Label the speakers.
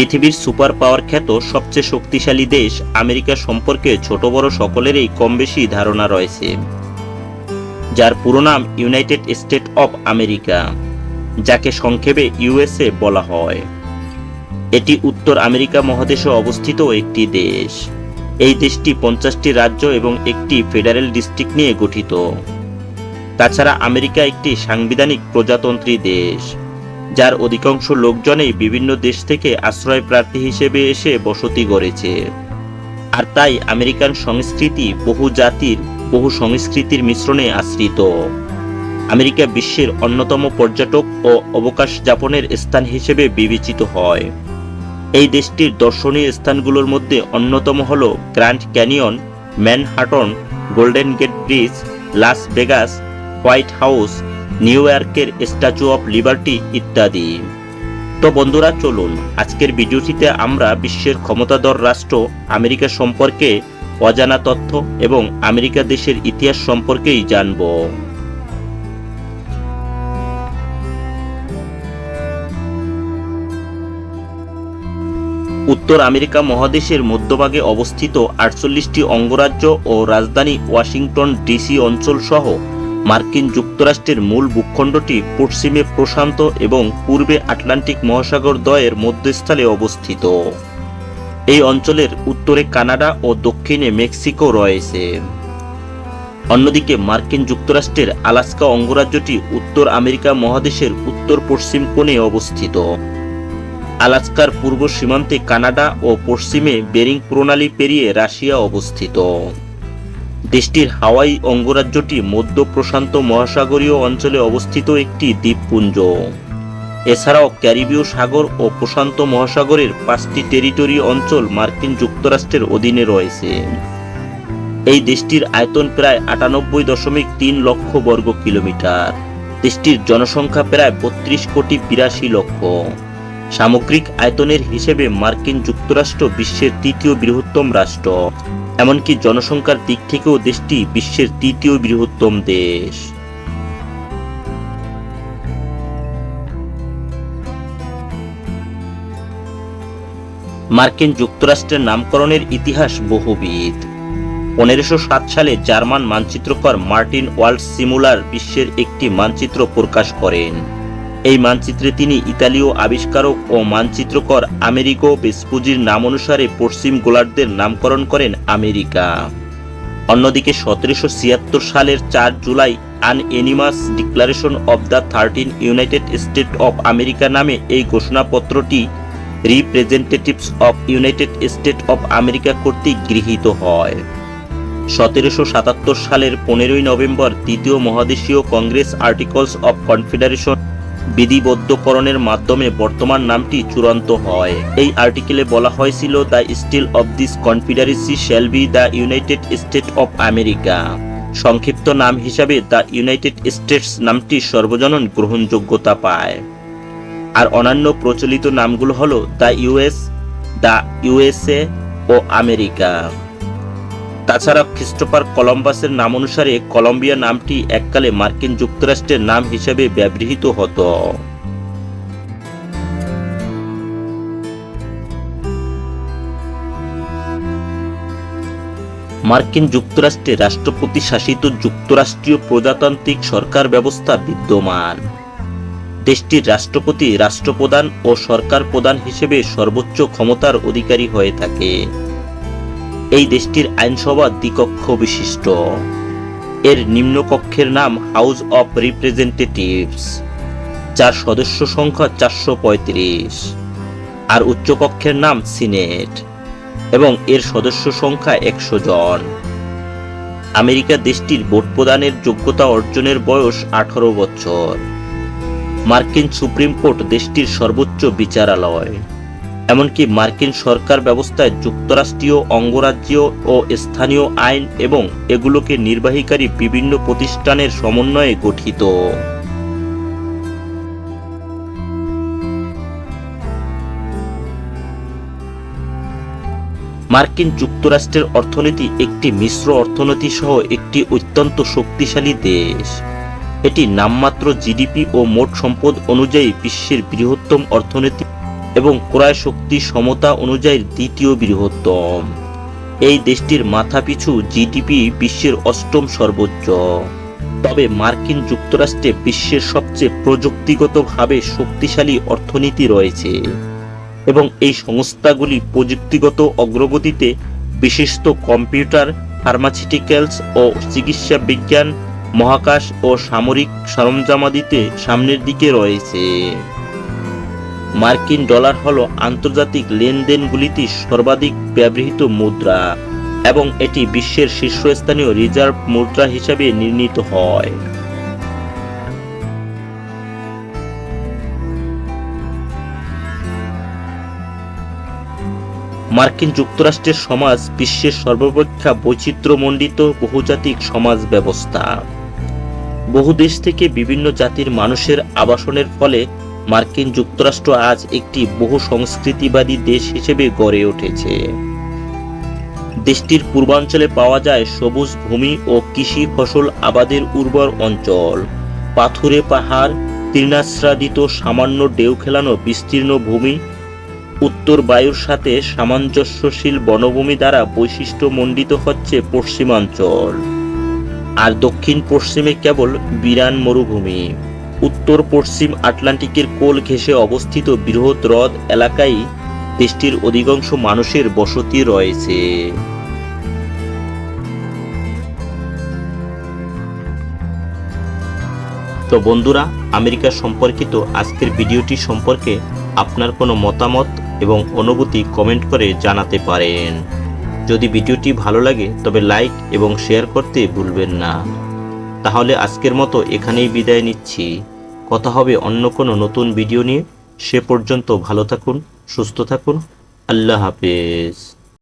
Speaker 1: পৃথিবীর super power খ্যাত সবচেয়ে শক্তিশালী দেশ আমেরিকা সম্পর্কে ছোট বড় সকলেরই কম বেশি ধারণা রয়েছে, যার পুরো নাম ইউনাইটেড স্টেট অব আমেরিকা, যাকে সংক্ষেপে ইউএসএ বলা হয়। এটি উত্তর আমেরিকা মহাদেশে অবস্থিত একটি দেশ। এই দেশটি পঞ্চাশটি রাজ্য এবং একটি ফেডারেল ডিস্ট্রিক্ট নিয়ে গঠিত। তাছাড়া আমেরিকা একটি সাংবিধানিক প্রজাতন্ত্রী দেশ। যার অধিকাংশ লোকজনেই বিভিন্ন দেশ থেকে আশ্রয় প্রার্থী হিসেবে এসে বসতি গড়েছে। আর তাই আমেরিকান সংস্কৃতি বহু জাতির, বহু সংস্কৃতির মিশ্রণে আশ্রিত। আমেরিকা বিশ্বের অন্যতম পর্যটক ও অবকাশ যাপনের স্থান হিসেবে বিবেচিত হয়। এই দেশটির দর্শনীয় স্থানগুলোর মধ্যে অন্যতম হল Grand Canyon, Manhattan, Golden Gate Bridge, Las Vegas, White House New ইয়র্কের স্ট্যাচু অফ লিবার্টি ইত্যাদি। তো বন্ধুরা, চলুন, আজকের ভিডিওটিতে আমরা বিশ্বের ক্ষমতাধর রাষ্ট্র আমেরিকা সম্পর্কে অজানা তথ্য এবং আমেরিকা দেশের ইতিহাস সম্পর্কেই জানব। উত্তর আমেরিকা মহাদেশের মধ্যভাগে অবস্থিত আটচল্লিশটি অঙ্গরাজ্য ও রাজধানী ওয়াশিংটন ডিসি অঞ্চল সহ মার্কিন যুক্তরাষ্ট্রের মূল ভূখণ্ডটি পশ্চিমে প্রশান্ত এবং পূর্বে আটলান্টিক মহাসাগর দ্বয়ের মধ্যস্থলে অবস্থিত। এই অঞ্চলের উত্তরে কানাডা ও দক্ষিণে মেক্সিকো রয়েছে। অন্যদিকে মার্কিন যুক্তরাষ্ট্রের আলাস্কা অঙ্গরাজ্যটি উত্তর আমেরিকা মহাদেশের উত্তর পশ্চিম কোণে অবস্থিত। আলাস্কার পূর্ব সীমান্তে কানাডা ও পশ্চিমে বেরিং প্রণালী পেরিয়ে রাশিয়া অবস্থিত। দেশটির হাওয়াই অঙ্গরাজ্যটি মধ্য প্রশান্ত মহাসাগরীয় অঞ্চলে অবস্থিত একটি দ্বীপপুঞ্জ। এছাড়াও ক্যারিবীয় সাগর ও প্রশান্ত মহাসাগরের পাঁচটি টেরিটরি অঞ্চল মার্কিন যুক্তরাষ্ট্রের অধীনে রয়েছে। এই দেশটির আয়তন প্রায় আটানব্বই দশমিক তিন লক্ষ বর্গ কিলোমিটার। দেশটির জনসংখ্যা প্রায় বত্রিশ কোটি বিরাশি লক্ষ। সামগ্রিক আয়তনের হিসেবে মার্কিন যুক্তরাষ্ট্র বিশ্বের তৃতীয় বৃহত্তম রাষ্ট্র। এমনকি জনসংখ্যার দিক থেকেও দেশটি বিশ্বের তৃতীয় বৃহত্তম দেশ। মার্কিন যুক্তরাষ্ট্রের নামকরণের ইতিহাস বহুবিধ। পনেরোশো সাত সালে জার্মান মানচিত্রকর মার্টিন ওয়ার্ল্ড সিমুলার বিশ্বের একটি মানচিত্র প্রকাশ করেন। এই মানচিত্রে তিনি ইতালীয় আবিষ্কারক ও মানচিত্রকর আমেরিকো বেসপুজির নাম অনুসারে পশ্চিম গোলার্ধের নামকরণ করেন আমেরিকা। অন্যদিকে সতেরোশো ছিয়াত্তর সালের চার July unanimous declaration of the thirteen United State of America নামে এই ঘোষণাপত্রটি representatives of United State of America কর্তৃক গৃহীত হয়। সতেরোশো সাতাত্তর সালের পনেরোই নভেম্বর তৃতীয় মহাদেশীয় কংগ্রেস আর্টিকলস অফ কনফেডারেশন বিধিবদ্ধকরণের মাধ্যমে বর্তমান নামটি চূড়ান্ত হয়। এই আর্টিকেলে বলা হয়েছিল, the style of this confederacy shall be the United State of America. সংক্ষিপ্ত নাম হিসাবে, দ্য ইউনাইটেড স্টেটস নামটি সর্বজনন গ্রহণযোগ্যতা পায়। আর অন্যান্য প্রচলিত নামগুলো হলো, দ্য ইউএস দ্য ইউএসএ ও আমেরিকা। তাছাড়া খ্রিস্টোফার কলম্বাসের নাম অনুসারে কলম্বিয়া নামটি এককালে মার্কিন যুক্তরাষ্ট্রের নাম হিসেবে ব্যবহৃত হতো। মার্কিন যুক্তরাষ্ট্রে রাষ্ট্রপতি শাসিত যুক্তরাষ্ট্রীয় প্রজাতান্ত্রিক সরকার ব্যবস্থা বিদ্যমান। দেশটির রাষ্ট্রপতি, রাষ্ট্রপ্রধান ও সরকার প্রধান হিসেবে সর্বোচ্চ ক্ষমতার অধিকারী হয়ে থাকে। এই দেশটির আইনসভা দ্বিকক্ষ বিশিষ্ট। এর নিম্নকক্ষের নাম হাউস অফ রিপ্রেজেন্টেটিভস যার সদস্য সংখ্যা চারশো পঁয়ত্রিশ। আর উচ্চকক্ষের নাম সিনেট এবং এর সদস্য সংখ্যা একশো জন। আমেরিকা দেশটির ভোট প্রদানের যোগ্যতা অর্জনের বয়স আঠারো বছর। মার্কিন সুপ্রিম কোর্ট দেশটির সর্বোচ্চ বিচারালয়। এমনকি মার্কিন সরকার ব্যবস্থায় যুক্তরাষ্ট্রীয় অঙ্গরাজ্য ও স্থানীয় আইন এবং এগুলোকে নির্বাহীকারী বিভিন্ন প্রতিষ্ঠানের সমন্বয়ে গঠিত। মার্কিন যুক্তরাষ্ট্রের অর্থনীতি একটি মিশ্র অর্থনীতি সহ একটি অত্যন্ত শক্তিশালী দেশ। এটি নামমাত্র জিডিপি ও মোট সম্পদ অনুযায়ী বিশ্বের বৃহত্তম অর্থনীতি। এবং ক্রয় শক্তি সমতা অনুযায়ী দ্বিতীয় বৃহত্তম। এই দেশটির মাথাপিছু জিডিপি বিশ্বের অষ্টম সর্বোচ্চ। তবে মার্কিন যুক্তরাষ্ট্রে বিশ্বের সবচেয়ে প্রযুক্তিগতভাবে শক্তিশালী অর্থনীতি রয়েছে এবং এই সংস্থাগুলি প্রযুক্তিগত অগ্রগতিতে বিশিষ্ট কম্পিউটার, ফার্মাসিউটিক্যালস ও চিকিৎসা বিজ্ঞান, মহাকাশ ও সামরিক সরঞ্জামাদিতে সামনের দিকে রয়েছে। মার্কিন ডলার হল আন্তর্জাতিক লেনদেনগুলিতে সর্বাধিক ব্যবহৃত মুদ্রা এবং এটি বিশ্বের শীর্ষস্থানীয় রিজার্ভ মুদ্রা হিসাবে নির্ণীত হয়। মার্কিন যুক্তরাষ্ট্রের সমাজ বিশ্বের সর্বাপেক্ষা বৈচিত্র্যমণ্ডিত বহুজাতিক সমাজ ব্যবস্থা। বহু দেশ থেকে বিভিন্ন জাতির মানুষের আবাসনের ফলে মার্কিন যুক্তরাষ্ট্র আজ একটি বহু সংস্কৃতিবাদী দেশ হিসেবে গড়ে উঠেছে। দেশটির পূর্বাঞ্চলে পাওয়া যায় সবুজ ভূমি ও কৃষি ফসল আবাদের উর্বর অঞ্চল। পাথুরে পাহাড় তৃণাশ্রাদিত সামান্য ডেউ খেলানো বিস্তীর্ণ ভূমি, উত্তর বায়ুর সাথে সামঞ্জস্যশীল বনভূমি দ্বারা বৈশিষ্ট্যমণ্ডিত হচ্ছে পশ্চিমাঞ্চল। আর দক্ষিণ পশ্চিমে কেবল বিরান মরুভূমি। উত্তর পশ্চিম আটলান্টিকের কোল ঘেঁষে অবস্থিত বৃহৎ হ্রদ এলাকায় দেশটির অধিকাংশ মানুষের বসতি রয়েছে। তো বন্ধুরা, আমেরিকা সম্পর্কিত আজকের ভিডিওটি সম্পর্কে আপনার কোনো মতামত এবং অনুভূতি কমেন্ট করে জানাতে পারেন। যদি ভিডিওটি ভালো লাগে, তবে লাইক এবং শেয়ার করতে ভুলবেন না। তাহলে আজকের মতো এখানেই বিদায় নিচ্ছি। কথা হবে অন্য কোনো নতুন ভিডিও নিয়ে। সে পর্যন্ত ভালো থাকুন, সুস্থ থাকুন। আল্লাহ হাফেজ।